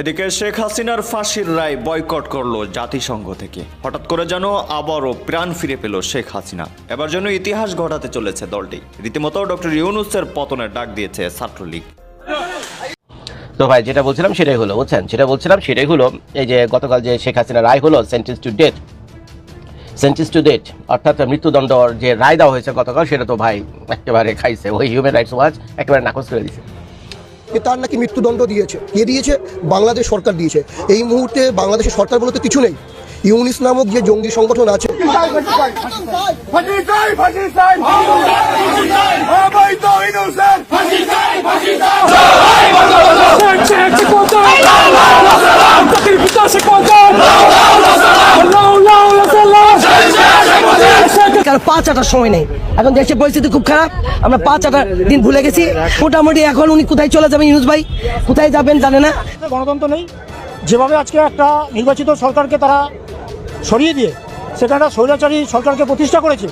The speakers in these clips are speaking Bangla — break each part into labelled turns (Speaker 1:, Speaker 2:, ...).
Speaker 1: এদিকে শেখ হাসিনার ফাঁসির রায় বয়কট করল জাতিসংঘ থেকে। হঠাৎ করে যেন আবারও প্রাণ ফিরে পেল শেখ হাসিনা। এবার যেন ইতিহাস ঘটাতে চলেছে দলটি। রীতিমতো ডক্টর ইউনুসের পতনের ডাক দিয়েছে ছাত্রলীগ।
Speaker 2: তো ভাই, যেটা বলছিলাম সেটাই হলো, বুঝছেন? যেটা বলছিলাম সেটাই হলো, এই যে গতকাল যে শেখ হাসিনা রায় হলো sentence to death sentence to date অর্থাৎ মৃত্যুদণ্ডর যে রায় দেওয়া হয়েছে গতকাল, সেটা তো ভাই একেবারে খাইছে, ওই হিউম্যান রাইটস ওয়াচ একেবারে নাকচ করে দিয়েছে
Speaker 3: তার নাকি মৃত্যুদণ্ড দিয়েছে কে দিয়েছে বাংলাদেশ সরকার দিয়েছে এই মুহূর্তে বাংলাদেশের সরকার বলতে কিছু নেই ইউনিস নামক যে জঙ্গি সংগঠন আছে
Speaker 4: আটার সময় নেই। এখন দেশের পরিস্থিতি খুব খারাপ, আমরা পাঁচ আটার দিন ভুলে গেছি। মোটামুটি এখন উনি কোথায় চলে যাবেন ইউনুস ভাই? কোথায় যাবেন জানে না।
Speaker 5: গণতন্ত্র নেই। যেভাবে আজকে একটা নির্বাচিত সরকারকে তারা সরিয়ে দিয়ে, সেটা একটা স্বৈরাচারী সরকারকে প্রতিষ্ঠা করেছে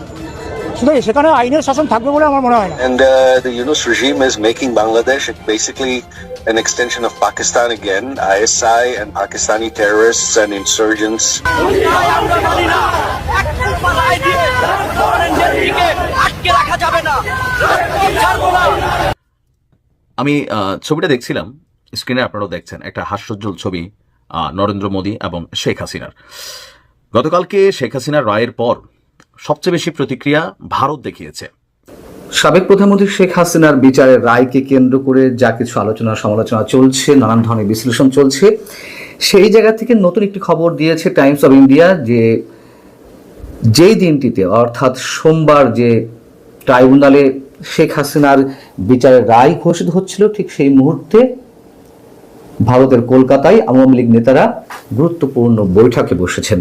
Speaker 5: শুধু সেখানে আইনের শাসন থাকবে বলে আমার মনে হয় না
Speaker 6: And uh, the Yunus regime is making Bangladesh basically an extension of Pakistan again. ISI and Pakistani terrorists and insurgents.
Speaker 7: আমি ছবিটা দেখছিলাম স্ক্রিনে আপনারাও দেখছেন একটা হাস্যোজ্জ্বল ছবি নরেন্দ্র মোদী এবং শেখ হাসিনার গতকালকে শেখ হাসিনার রায়ের পর সবচেয়ে বেশি প্রতিক্রিয়া ভারত দেখিয়েছে।
Speaker 8: সাবেক প্রধানমন্ত্রী শেখ হাসিনার বিচারের রায়কে কেন্দ্র করে যা কিছু আলোচনা সমালোচনা চলছে, নানান ধরনের বিশ্লেষণ চলছে, সেই জায়গা থেকে নতুন একটি খবর দিয়েছে টাইমস অফ ইন্ডিয়া যে যেই দিনটিতে, অর্থাৎ সোমবার যে ট্রাইব্যুনালে শেখ হাসিনার বিচারের রায় ঘোষিত হচ্ছিল, ঠিক সেই মুহূর্তে ভারতের কলকাতায় আওয়ামী লীগ নেতারা গুরুত্বপূর্ণ বৈঠকে বসেছেন।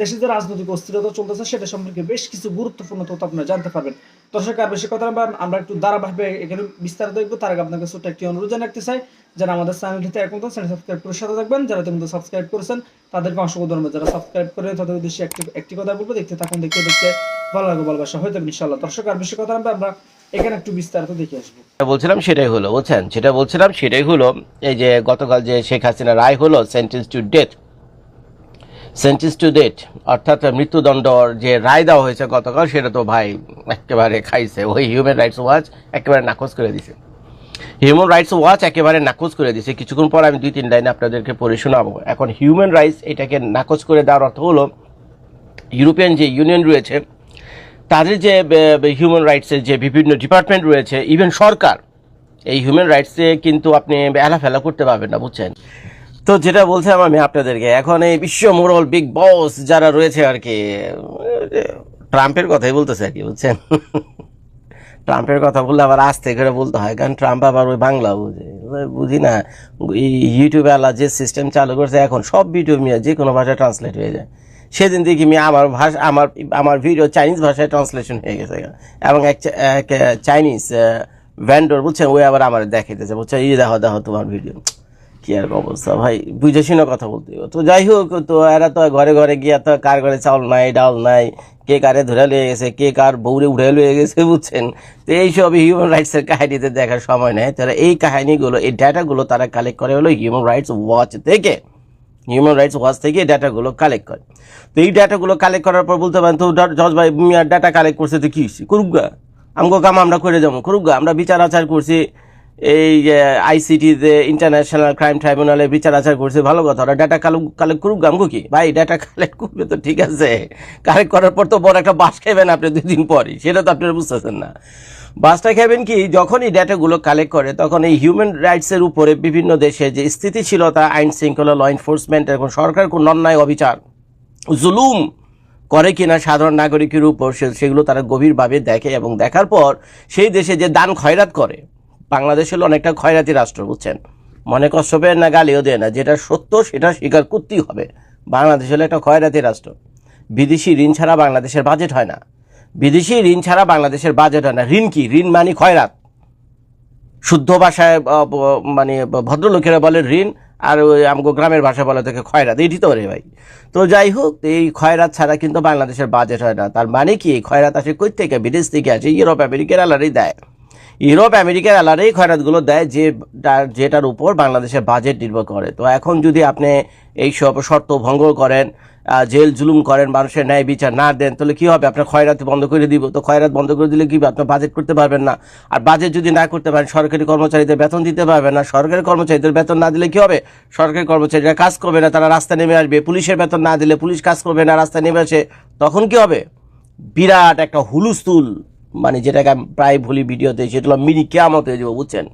Speaker 9: দেশে যে রাজনৈতিক অস্থিরতা চলতেছে, সেটা সম্পর্কে বেশ কিছু গুরুত্বপূর্ণ তথ্য আপনারা জানতে পারবেন। দর্শক, আর বেশি কথা আমরা একটু ধারাবাহিকভাবে এখানে বিস্তারিত দেখব। তার আগে আপনাকে ছোট্ট একটি অনুরোধ জানিয়ে রাখতে চাই, যারা আমাদের চ্যানেলটিতে এখন তো চ্যানেল সাবস্ক্রাইব করে সাথে থাকবেন, যারা তুমি সাবস্ক্রাইব করেছেন, তাদেরকে অসংখ্য ধন্যবাদ। যারা সাবস্ক্রাইব করে তাদের উদ্দেশ্যে একটি একটি কথা বলব, দেখতে থাকুন, দেখতে দেখতে ভালো লাগবে, ভালোবাসা হয়ে যাবে ইনশাল্লাহ দর্শক, আর বেশি কথা আমরা এখানে একটু বিস্তারিত দেখে আসব।
Speaker 2: বলছিলাম, সেটাই হলো, বুঝছেন? যেটা বলছিলাম, সেটাই হলো, এই যে গতকাল যে শেখ হাসিনা রায় হলো sentence to death sentence to date অর্থাৎ মৃত্যুদণ্ডর যে রায় দেওয়া হয়েছে গতকাল, সেটা তো ভাই একেবারে খাইছে। ওই হিউম্যান রাইটস ওয়াচ একেবারে নাকচ করে দিছে। হিউম্যান রাইটস ওয়াচ একেবারে নাকচ করে দিছে। কিছুক্ষণ পর আমি দুই তিন লাইনে আপনাদেরকে পড়ে শোনাবো। এখন হিউম্যান রাইটস এটাকে নাকচ করে দেওয়ার অর্থ হলো ইউরোপিয়ান যে ইউনিয়ন রয়েছে, তাদের যে হিউম্যান রাইটসের যে বিভিন্ন ডিপার্টমেন্ট রয়েছে ইভেন সরকার, এই হিউম্যান রাইটসে কিন্তু আপনি ফেলা করতে পারবেন না, বুঝছেন? তো যেটা বলছিলাম আমি আপনাদেরকে, এখন এই বিশ্ব মোড়ল বিগ বস যারা রয়েছে আর কি ট্রাম্পের কথাই বলতেছে আর কি, বুঝছেন? ট্রাম্পের কথা বললে আবার আস্তে করে বলতে হয়, কারণ ট্রাম্প আবার ওই বাংলা বুঝে বুঝি না ইউটিউবে আল্লাহ যে সিস্টেম চালু করছে এখন, সব ভিডিও মিয়া যে কোনো ভাষায় ট্রান্সলেট হয়ে যায়। সেদিন দেখি আমি আমার ভাষা, আমার আমার ভিডিও চাইনিজ ভাষায় ট্রান্সলেশন হয়ে গেছে এবং এক চাইনিজ ভ্যান্ডর বুঝছেন? ওই আবার আমার দেখাইতেছে বুঝছে এই দেখো দেখো তোমার ভিডিও কি আর অবস্থা? ভাই, বুঝে শুনে কথা বলতে তো যাই হোক, তো এরা তো ঘরে ঘরে গিয়া তো কার ঘরে চাউল নাই ডাল নাই, কে কারে ধরে লয়ে গেছে, কে কার বউরে উঠে লয়ে গেছে, বুঝছেন? তো এইসব হিউম্যান রাইটসের কাহিনীতে দেখার সময় নেই। তারা এই কাহিনীগুলো, এই ডাটাগুলো তারা কালেক্ট করে হলো হিউম্যান রাইটস ওয়াচ থেকে। হিউম্যান রাইটস ওয়াচ থেকে এই ডাটাগুলো কালেক্ট করে। তো এই ডাটাগুলো কালেক্ট করার পর বলতে পারেন, তো জজ ভাই ডাটা কালেক্ট করছে তো কি করুক গা। আমগো কাম আমরা করে যাব, করুক গা। আমরা বিচার আচার করছি এই আইসিটিতে ইন্টারন্যাশনাল ক্রাইম ট্রাইব্যুনালে বিচার আচার করছে। ভালো কথা, ওরা ডাটা কালেক্ট করুক গা আমগো কি? ভাই ডাটা কালেক্ট করবে তো ঠিক আছে। কালেক্ট করার পর তো বড় একটা বাস খাবেন আপনি দুই দিন পরই, সেটা তো আপনারা বুঝতেছেন না। বাসটা খাবেন কি যখন এই ডাটাগুলো কালেক্ট করে, তখন এই হিউম্যান রাইটসের উপরে বিভিন্ন দেশে যে স্থিতিশীলতা, আইন শৃঙ্খলা ল এনফোর্সমেন্ট এবং সরকার কোন অন্যায় অবিচার, জুলুম করে কিনা সাধারণ নাগরিকের উপর সেগুলো তারা গভীরভাবে দেখে এবং দেখার পর সেই দেশে যে দান খয়রাত করে বাংলাদেশ হলো অনেকটা খয়রাতি রাষ্ট্র, বুঝছেন? মনে কষ্ট না গালিও দেয় না, যেটা সত্য সেটা স্বীকার করতেই হবে। বাংলাদেশ হলো একটা খয়রাতি রাষ্ট্র। বিদেশি ঋণ ছাড়া বাংলাদেশের বাজেট হয় না। বিদেশি ঋণ ছাড়া বাংলাদেশের বাজেট হয় না। ঋণ কি? ঋণ মানে খয়রাত শুদ্ধ ভাষায় মানে ভদ্রলোকেরা বলে ঋণ, আর আমগো গ্রামের ভাষা বলে থেকে খয়রাত এটি তো রে ভাই। তো যাই হোক, এই খয়রাত ছাড়া কিন্তু বাংলাদেশের বাজেট হয় না। তার মানে কি? এই খয়রাত আসে কই থেকে? বিদেশ থেকে আসে। ইউরোপ, আমেরিকার আলারেই দেয়। ইউরোপ, আমেরিকার আলারেই খয়রাতগুলো দেয় যে যেটার উপর বাংলাদেশের বাজেট নির্ভর করে। তো এখন যদি আপনি এই সব শর্ত ভঙ্গ করেন জেল জুলুম করেন, মানুষের ন্যায় বিচার না দেন, তাহলে কী হবে? আপনার খয়রাত বন্ধ করে দিব। তো খয়রাত বন্ধ করে দিলে কী? আপনার বাজেট করতে পারবেন না। আর বাজেট যদি না করতে পারেন, সরকারি কর্মচারীদের বেতন দিতে পারবেন না। সরকারি কর্মচারীদের বেতন না দিলে কী হবে? সরকারি কর্মচারীরা কাজ করবে না, তারা রাস্তা নেমে আসবে। পুলিশের বেতন না দিলে পুলিশ কাজ করবে না রাস্তা নেমে আসে। তখন কি হবে? বিরাট একটা হুলুস্থুল মানে যেটাকে আমি প্রায় ভুলি ভিডিওতে সেটা হলো মিনি কেয়ামত হয়ে যাব, বুঝছেন?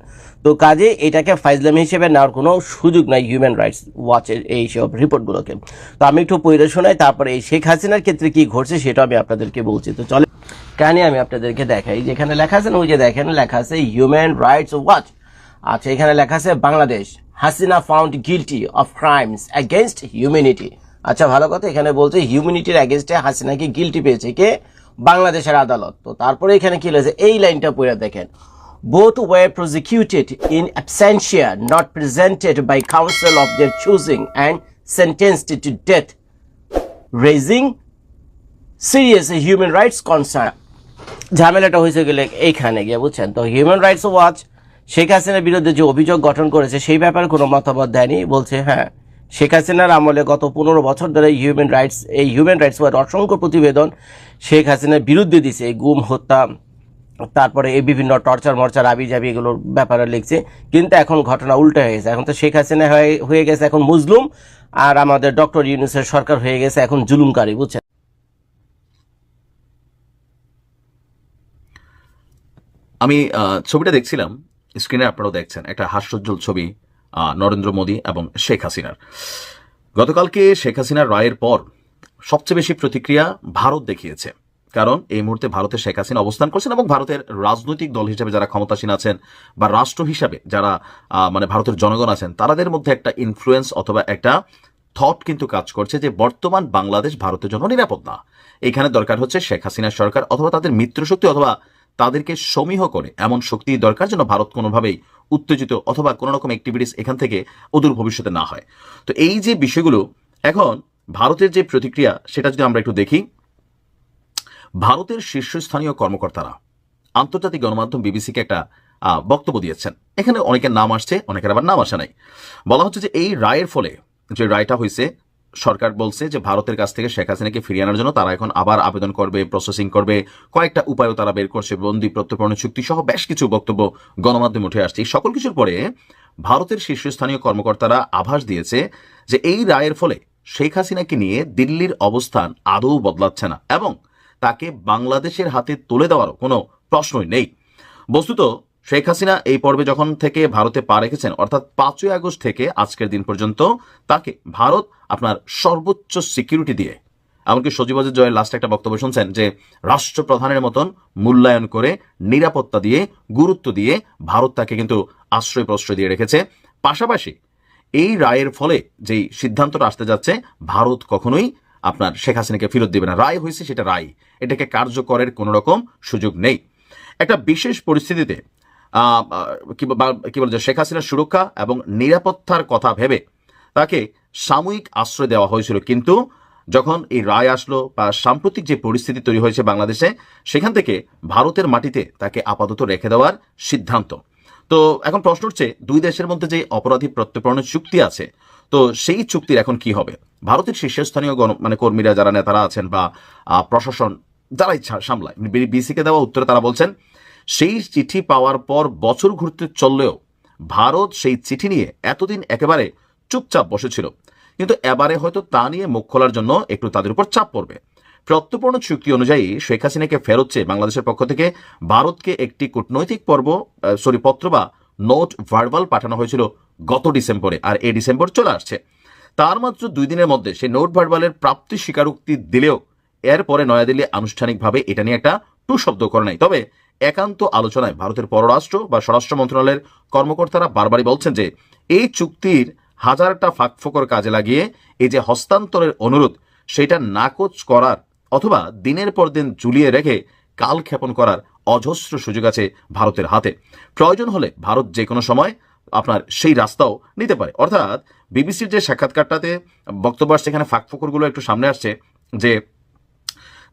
Speaker 2: তো কাজে এটাকে ফাইজলাম হিসেবে নেওয়ার কোনো সুযোগ নাই হিউম্যান রাইটস ওয়াচের এই সব রিপোর্টগুলোকে তো আমি একটু শোনাই, তারপরে এই শেখ হাসিনার ক্ষেত্রে কি ঘটছে সেটা আমি আপনাদেরকে বলছি। তো চলে কাহিনী আমি আপনাদেরকে দেখাই, যেখানে লেখা আছে না, ওই যে দেখেন, লেখা আছে হিউম্যান রাইটস ওয়াচ আচ্ছা এখানে লেখা আছে Bangladesh, Hasina found guilty of crimes against humanity আচ্ছা ভালো কথা, এখানে বলছে হিউম্যানিটির অ্যাগেনস্টে হাসিনাকে গিলটি পেয়েছে কে? বাংলাদেশের আদালত। তো তারপরে এখানে কি হয়েছে এই লাইনটা পড়ে দেখেন। Both way prosecuted in absentia not presented by council of their choosing and sentenced to death raising serious human rights concern ঝামেলাটা হয়েছে গেলে এইখানে গিয়ে, বুঝছেন? তো হিউম্যান রাইটস ওয়াচ শেখ হাসিনার বিরুদ্ধে যে অভিযোগ গঠন করেছে, সেই ব্যাপারে কোনো মতামত দেয়নি, বলছে হ্যাঁ শেখ হাসিনার আমলে গত পনেরো বছর ধরে হিউম্যান রাইটস এই হিউম্যান রাইটস ওয়াচ অসংখ্য প্রতিবেদন শেখ হাসিনার বিরুদ্ধে দিছে। এই গুম, হত্যা, তারপরে এই বিভিন্ন টর্চার মর্চার আবি জাবি এগুলোর ব্যাপারে লিখছে। কিন্তু এখন ঘটনা উল্টো হয়ে গেছে। এখন তো শেখ হাসিনা হয়ে হয়ে গেছে এখন মুসলুম আর আমাদের ডক্টর ইউনুসের সরকার হয়ে গেছে এখন জুলুমকারী, বুঝছেন?
Speaker 7: আমি ছবিটা দেখছিলাম, স্ক্রিনে আপনারাও দেখছেন, একটা হাস্যজ্জ্বল ছবি। নরেন্দ্র মোদী এবং শেখ হাসিনার। গতকালকে শেখ হাসিনার রায়ের পর সবচেয়ে বেশি প্রতিক্রিয়া ভারত দেখিয়েছে। কারণ এই মুহূর্তে ভারতে শেখ হাসিনা অবস্থান করছেন এবং ভারতের রাজনৈতিক দল হিসেবে যারা ক্ষমতাসীন আছেন বা রাষ্ট্র হিসাবে যারা মানে ভারতের জনগণ আছেন তাদের মধ্যে একটা ইনফ্লুয়েন্স অথবা একটা থট কিন্তু কাজ করছে যে বর্তমান বাংলাদেশ ভারতের জন্য নিরাপদ না। এখানে দরকার হচ্ছে শেখ হাসিনার সরকার অথবা তাদের মিত্রশক্তি অথবা তাদেরকে সমীহ করে এমন শক্তি দরকার যেন ভারত কোনোভাবেই উত্তেজিত অথবা কোনো রকম অ্যাক্টিভিটিস এখান থেকে অদূর ভবিষ্যতে না হয়। তো এই যে বিষয়গুলো, এখন ভারতের যে প্রতিক্রিয়া, সেটা যদি আমরা একটু দেখি, ভারতের শীর্ষস্থানীয় কর্মকর্তারা আন্তর্জাতিক গণমাধ্যম বিবিসিকে একটা বক্তব্য দিয়েছেন। এখানে অনেকের নাম আসছে, অনেকের আবার নাম আসে নাই। বলা হচ্ছে যে এই রায়ের ফলে, যে রায়টা হয়েছে সরকার বলছে যে ভারতের কাছ থেকে শেখ হাসিনাকে ফিরিয়ে আনার জন্য তারা এখন আবার আবেদন করবে প্রসেসিং করবে। কয়েকটা উপায়ও তারা বের করছে, বন্দি প্রত্যর্পণ চুক্তি সহ বেশ কিছু বক্তব্য গণমাধ্যমে উঠে আসছে। সকল কিছুর পরে ভারতের শীর্ষস্থানীয় কর্মকর্তারা আভাস দিয়েছে যে এই রায়ের ফলে শেখ হাসিনাকে নিয়ে দিল্লির অবস্থান আদৌ বদলাচ্ছে না এবং তাকে বাংলাদেশের হাতে তুলে দেওয়ারও কোনো প্রশ্নই নেই। বস্তুত শেখ হাসিনা এই পর্বে যখন থেকে ভারতে পা রেখেছেন, অর্থাৎ পাঁচই আগস্ট থেকে আজকের দিন পর্যন্ত তাকে ভারত আপনার সর্বোচ্চ সিকিউরিটি দিয়ে, এমনকি সজীবাজের জয়ের লাস্টে একটা বক্তব্য শুনছেন যে, রাষ্ট্রপ্রধানের মতন মূল্যায়ন করে নিরাপত্তা দিয়ে, গুরুত্ব দিয়ে ভারত তাকে কিন্তু আশ্রয় প্রশ্রয় দিয়ে রেখেছে। পাশাপাশি এই রায়ের ফলে যেই সিদ্ধান্তটা আসতে যাচ্ছে, ভারত কখনোই আপনার শেখ হাসিনাকে ফেরত দেবে না। রায় হয়েছে সেটা রায়। এটাকে কার্যকরের কোনো রকম সুযোগ নেই। একটা বিশেষ পরিস্থিতিতে কি বলে শেখ হাসিনার সুরক্ষা এবং নিরাপত্তার কথা ভেবে তাকে সাময়িক আশ্রয় দেওয়া হয়েছিল। কিন্তু যখন এই রায় আসলো বা সাম্প্রতিক যে পরিস্থিতি তৈরি হয়েছে বাংলাদেশে, সেখান থেকে ভারতের মাটিতে তাকে আপাতত রেখে দেওয়ার সিদ্ধান্ত। তো এখন প্রশ্ন উঠছে দুই দেশের মধ্যে যে অপরাধী প্রত্যর্পণের চুক্তি আছে, তো সেই চুক্তির এখন কি হবে? ভারতের শীর্ষস্থানীয় গণ মানে কর্মীরা যারা নেতারা আছেন বা প্রশাসন যারাই ছা- সামলায় বিসিকে দেওয়া উত্তরে তারা বলছেন সেই চিঠি পাওয়ার পর বছর ঘুরতে চললেও ভারত সেই চিঠি নিয়ে এতদিন একেবারে চুপচাপ বসেছিল। কিন্তু এবারে হয়তো তা নিয়ে মুখ খোলার জন্য একটু তাদের উপর চাপ পড়বে। প্রত্যর্পণ চুক্তি অনুযায়ী শেখ হাসিনাকে ফেরত চেয়ে বাংলাদেশের পক্ষ থেকে ভারতকে একটি কূটনৈতিক পর্ব সরি পত্র বা নোট, ভার্বাল পাঠানো হয়েছিল গত ডিসেম্বরে আর এই ডিসেম্বর চলে আসছে। তার মাত্র দুই দিনের মধ্যে সেই নোট, ভার্বালের প্রাপ্তি স্বীকারোক্তি দিলেও এরপরে নয়াদিল্লি আনুষ্ঠানিকভাবে এটা নিয়ে একটা টু শব্দ করে নাই। তবে একান্ত আলোচনায় ভারতের পররাষ্ট্র বা স্বরাষ্ট্র মন্ত্রণালয়ের কর্মকর্তারা বারবারই বলছেন যে, এই চুক্তির হাজারটা ফাঁকফোকর কাজে লাগিয়ে এই যে হস্তান্তরের অনুরোধ, সেটা নাকচ করার অথবা দিনের পর দিন ঝুলিয়ে রেখে কাল ক্ষেপণ করার অজস্র সুযোগ আছে ভারতের হাতে। প্রয়োজন হলে ভারত যে কোনো সময় আপনার সেই রাস্তাও নিতে পারে। অর্থাৎ বিবিসির যে সাক্ষাৎকারটাতে বক্তব্য আসছে, এখানে ফাঁকফোকরগুলো একটু সামনে আসছে যে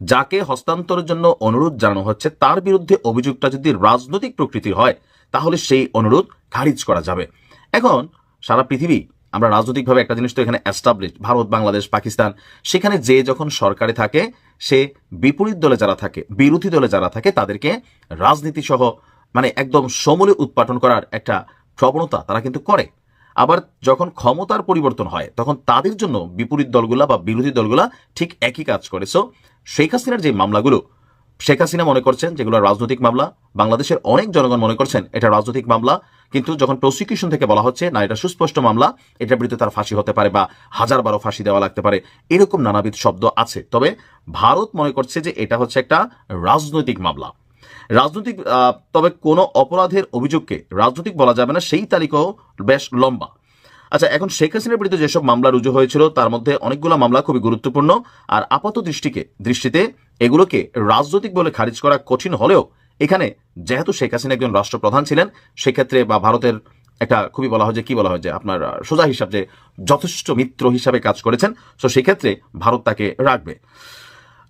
Speaker 7: যাকে হস্তান্তরের জন্য অনুরোধ জানানো হচ্ছে, তার বিরুদ্ধে অভিযোগটা যদি রাজনৈতিক প্রকৃতির হয়, তাহলে সেই অনুরোধ খারিজ করা যাবে। এখন, সারা পৃথিবী, আমরা রাজনৈতিকভাবে একটা জিনিস তো এখানে অ্যাস্টাবলিশ ভারত, বাংলাদেশ, পাকিস্তান, সেখানে যে যখন সরকারে থাকে, সে বিপরীত দলে যারা থাকে, বিরোধী দলে যারা থাকে, তাদেরকে রাজনীতি সহ মানে একদম সমূলে উৎপাটন করার একটা প্রবণতা তারা কিন্তু করে। আবার যখন ক্ষমতার পরিবর্তন হয়, তখন তাদের জন্য বিপরীত দলগুলা বা বিরোধী দলগুলা ঠিক একই কাজ করে। সো শেখ হাসিনার যে মামলাগুলো, শেখ হাসিনা মনে করছেন যেগুলো রাজনৈতিক মামলা, বাংলাদেশের অনেক জনগণ মনে করছেন এটা রাজনৈতিক মামলা, কিন্তু যখন প্রসিকিউশন থেকে বলা হচ্ছে, না, এটা সুস্পষ্ট মামলা, এটার বিরুদ্ধে তার ফাঁসি হতে পারে বা হাজার বারো ফাঁসি দেওয়া লাগতে পারে, এরকম নানাবিধ শব্দ আছে। তবে ভারত মনে করছে যে এটা হচ্ছে একটা রাজনৈতিক মামলা। রাজনৈতিক তবে কোনো অপরাধের অভিযোগকে রাজনৈতিক বলা যাবে না, সেই তালিকাও বেশ লম্বা। আচ্ছা এখন শেখ হাসিনার বিরুদ্ধে যেসব মামলা রুজু হয়েছিল, তার মধ্যে অনেকগুলো মামলা খুবই গুরুত্বপূর্ণ। আর আপাত দৃষ্টিকে, দৃষ্টিতে এগুলোকে রাজনৈতিক বলে খারিজ করা কঠিন হলেও এখানে যেহেতু শেখ হাসিনা একজন রাষ্ট্রপ্রধান ছিলেন, সেক্ষেত্রে বা ভারতের একটা খুবই বলা হয় যে, কি বলা হয় যে, আপনার সোজা হিসাব যে, যথেষ্ট মিত্র হিসাবে কাজ করেছেন তো সেক্ষেত্রে ভারত তাকে রাখবে।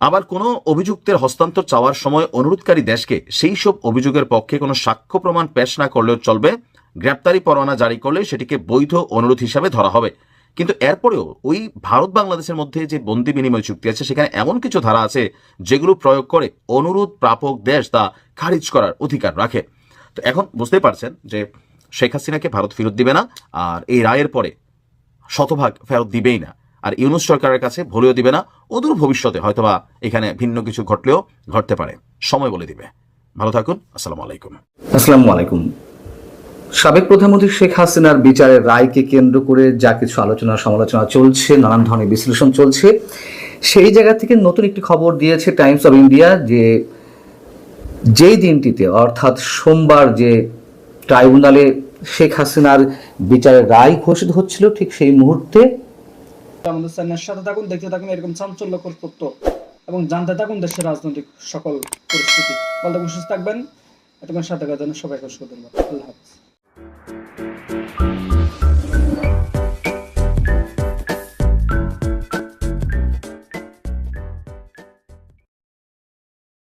Speaker 7: আবার কোনো অভিযুক্তের হস্তান্তর চাওয়ার সময় অনুরোধকারী দেশকে সেই সব অভিযোগের পক্ষে কোনো সাক্ষ্য প্রমাণ পেশ না করলেও চলবে গ্রেপ্তারি পরোয়ানা জারি করলে সেটিকে বৈধ অনুরোধ হিসাবে ধরা হবে। কিন্তু এরপরেও ওই ভারত বাংলাদেশের মধ্যে যে বন্দি বিনিময় চুক্তি আছে, সেখানে এমন কিছু ধারা আছে যেগুলো প্রয়োগ করে অনুরোধ প্রাপক দেশ তা খারিজ করার অধিকার রাখে। তো এখন বুঝতেই পারছেন যে শেখ হাসিনাকে ভারত ফেরত দিবে না, আর এই রায়ের পরে শতভাগ ফেরত দিবেই না। আর ইউনুস সরকারের কাছে ভুলেও দিবে না, অদূর ভবিষ্যতে হয়তোবা এখানে ভিন্ন কিছু ঘটলেও ঘটতে পারে। সময় বলে দিবে। ভালো থাকুন, আসসালামু আলাইকুম।
Speaker 8: আসসালামু আলাইকুম। সাবেক প্রধানমন্ত্রী শেখ হাসিনার বিচারের রায়কে কেন্দ্র করে যা কিছু আলোচনা সমালোচনা চলছে, নানান ধরনের বিশ্লেষণ চলছে, সেই জায়গা থেকে নতুন একটি খবর দিয়েছে টাইমস অফ ইন্ডিয়া যে যেই দিনটিতে, অর্থাৎ সোমবার যে ট্রাইব্যুনালে শেখ হাসিনার বিচারের রায় ঘোষিত হচ্ছিল, ঠিক সেই মুহূর্তে
Speaker 9: আমাদের চ্যানেলের সাথে থাকুন, দেখতে থাকুন, এরকম চাঞ্চল্যকর তথ্য এবং জানতে থাকুন দেশের রাজনৈতিক সকল পরিস্থিতি। বলতে সুস্থ থাকবেন। এতক্ষণ সাথে সবাইকে অসংখ্য ধন্যবাদ। আল্লাহ হাফিজ।